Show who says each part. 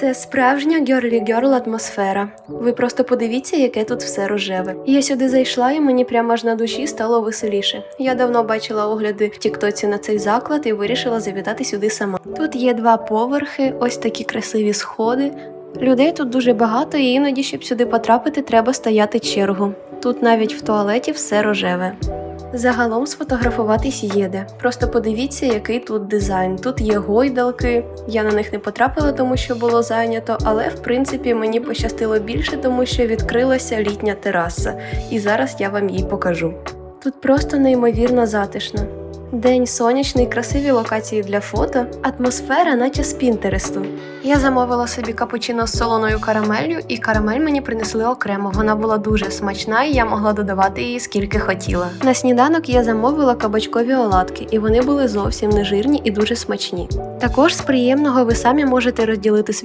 Speaker 1: Це справжня гьорлі гьорл атмосфера. Ви просто подивіться, яке тут все рожеве. Я сюди зайшла, і мені прямо аж на душі стало веселіше. Я давно бачила огляди в Тіктоці на цей заклад і вирішила завітати сюди сама. Тут є два поверхи, ось такі красиві сходи. Людей тут дуже багато, і іноді, щоб сюди потрапити, треба стояти чергу. Тут навіть в туалеті все рожеве. Загалом сфотографуватись є де. Просто подивіться, який тут дизайн. Тут є гойдалки. Я на них не потрапила, тому що було зайнято, але в принципі мені пощастило більше, тому що відкрилася літня тераса, і зараз я вам її покажу. Тут просто неймовірно затишно. День сонячний, красиві локації для фото, атмосфера, наче з Пінтересту. Я замовила собі капучино з солоною карамеллю, і карамель мені принесли окремо. Вона була дуже смачна, і я могла додавати її скільки хотіла. На сніданок я замовила кабачкові оладки, і вони були зовсім не жирні і дуже смачні. Також з приємного ви самі можете розділити свій